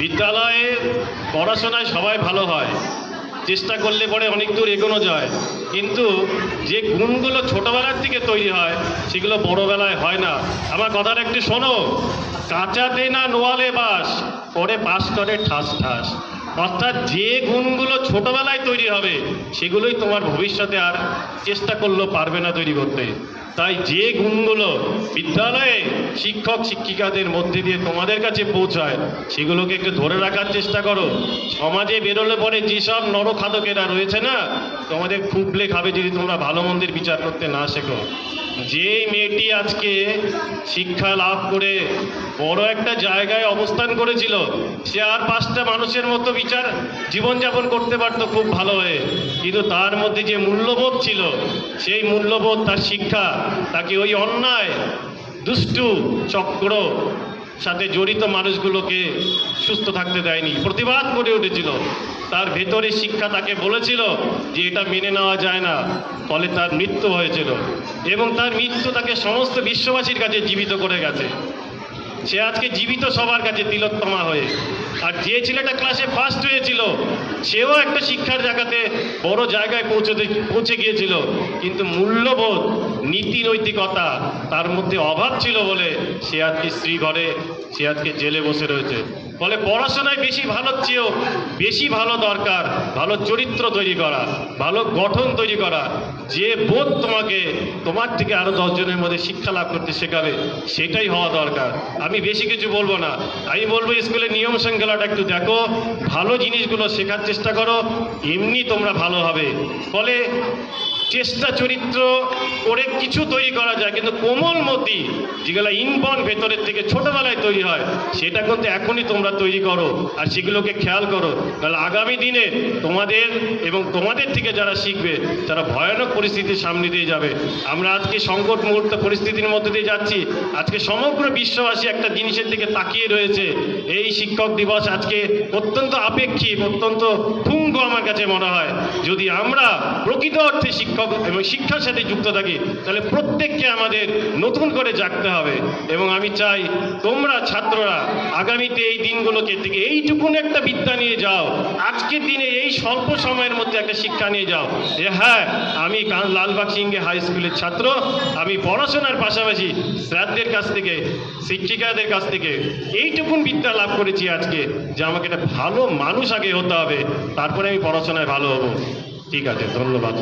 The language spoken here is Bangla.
বিদ্যালয়ে পড়াশোনায় সবাই ভালো হয়, চেষ্টা করলে পরে অনেক দূর এগোনো যায়, কিন্তু যে গুণগুলো ছোটবেলার থেকে তৈরি হয়, সেগুলো বড়বেলায় হয় না। আমার কথাটা একটু শোনো কাঁচাতে না নোয়ালে বাস, পরে পাস করে ঠাস ঠাস। অর্থাৎ যে গুণগুলো ছোটবেলায় তৈরি হবে, সেগুলোই তোমার ভবিষ্যতে আর চেষ্টা করলেও পারবে না তৈরি করতে। তাই যে গুণগুলো বিদ্যালয়ে শিক্ষক, শিক্ষিকাদের মধ্যে দিয়ে তোমাদের কাছে পৌঁছায়, সেগুলোকে একটু ধরে রাখার চেষ্টা করো। সমাজে বেরোলে পরে যেসব নরখাদকেরা রয়েছে না, তোমাদের খুবলে খাবে যদি তোমরা ভালো মন্দের বিচার করতে না শেখো। যে মেয়েটি আজকে শিক্ষা লাভ করে বড় একটা জায়গায় অবস্থান করেছিল, সে আর পাঁচটা মানুষের মতো বিচার জীবনযাপন করতে পারতো খুব ভালো হয়ে। কিন্তু তার মধ্যে যে মূল্যবোধ ছিল, সেই মূল্যবোধ, তার শিক্ষা তাকে ওই অন্যায়, দুষ্টু চক্র সাথে জড়িত মানুষগুলোকে সুস্থ থাকতে দেয়নি। প্রতিবাদ করে উঠেছিল। তার ভেতরে শিক্ষা তাকে বলেছিল যে এটা মেনে নেওয়া যায় না, ফলে তার মৃত্যু হয়েছিল এবং তার মৃত্যু তাকে সমস্ত বিশ্ববাসীর কাছে জীবিত করে গেছে। সে আজকে জীবিত সবার কাছে তিলোত্তমা হয়ে। আর যে ছেলেটা ক্লাসে ফার্স্ট হয়েছিল, সেও একটা শিক্ষার জায়গাতে বড় জায়গায় পৌঁছতে, পৌঁছে গিয়েছিল। কিন্তু মূল্যবোধ, নীতি নৈতিকতা, তার মধ্যে অভাব ছিল বলে সে আজকে স্ত্রী ঘরে, সে আজকে জেলে বসে রয়েছে। ফলে পড়াশোনায় বেশি ভালোর চেয়েও বেশি ভালো দরকার, ভালো চরিত্র তৈরি করা, ভালো গঠন তৈরি করা। যে বোধ তোমাকে, তোমার থেকে আরও দশজনের মধ্যে শিক্ষা লাভ করতে শেখাবে, সেটাই হওয়া দরকার। আমি বেশি কিছু বলব না। আমি বলব স্কুলের নিয়ম শৃঙ্খলাটা একটু দেখো, ভালো জিনিসগুলো শেখার চেষ্টা করো, এমনি তোমরা ভালো হবে। ফলে চেষ্টা, চরিত্র করে কিছু তৈরি করা যায়, কিন্তু কোমলমতি যেগুলো ইনবর্ন ভেতরের থেকে ছোটবেলায় তৈরি হয়, সেটা কিন্তু এখনই তোমরা তৈরি করো আর সেগুলোকে খেয়াল করো। তাহলে আগামী দিনে তোমাদের এবং তোমাদের থেকে যারা শিখবে, তারা ভয়ানক পরিস্থিতির সামনে দিয়ে যাবে। আমরা আজকে সংকট মুহূর্ত পরিস্থিতির মধ্যে দিয়ে যাচ্ছি। আজকে সমগ্র বিশ্ববাসী একটা জিনিসের দিকে তাকিয়ে রয়েছে। এই শিক্ষক দিবস আজকে অত্যন্ত আপেক্ষিক, অত্যন্ত ঠুঙ্গ আমার কাছে মনে হয়। যদি আমরা প্রকৃত অর্থে শিক্ষক এবং শিক্ষার সাথে যুক্ত থাকি, তাহলে প্রত্যেককে আমাদের নতুন করে জাগতে হবে। এবং আমি চাই তোমরা ছাত্ররা আগামীতে এই দিনগুলোকে থেকে এইটুকুন একটা বিদ্যা নিয়ে যাও। আজকের দিনে এই স্বল্প সময়ের মধ্যে একটা শিক্ষা নিয়ে যাও। যে হ্যাঁ আমি লালবাগ সিংহে হাই স্কুলের ছাত্র, আমি পড়াশোনার পাশাপাশি স্যারদের কাছ থেকে, শিক্ষিকাদের কাছ থেকে এইটুকুন বিদ্যা লাভ করেছি আজকে, যে আমাকে একটা ভালো মানুষ আগে হতে হবে, তারপরে আমি পড়াশোনায় ভালো হব। ঠিক আছে, ধন্যবাদ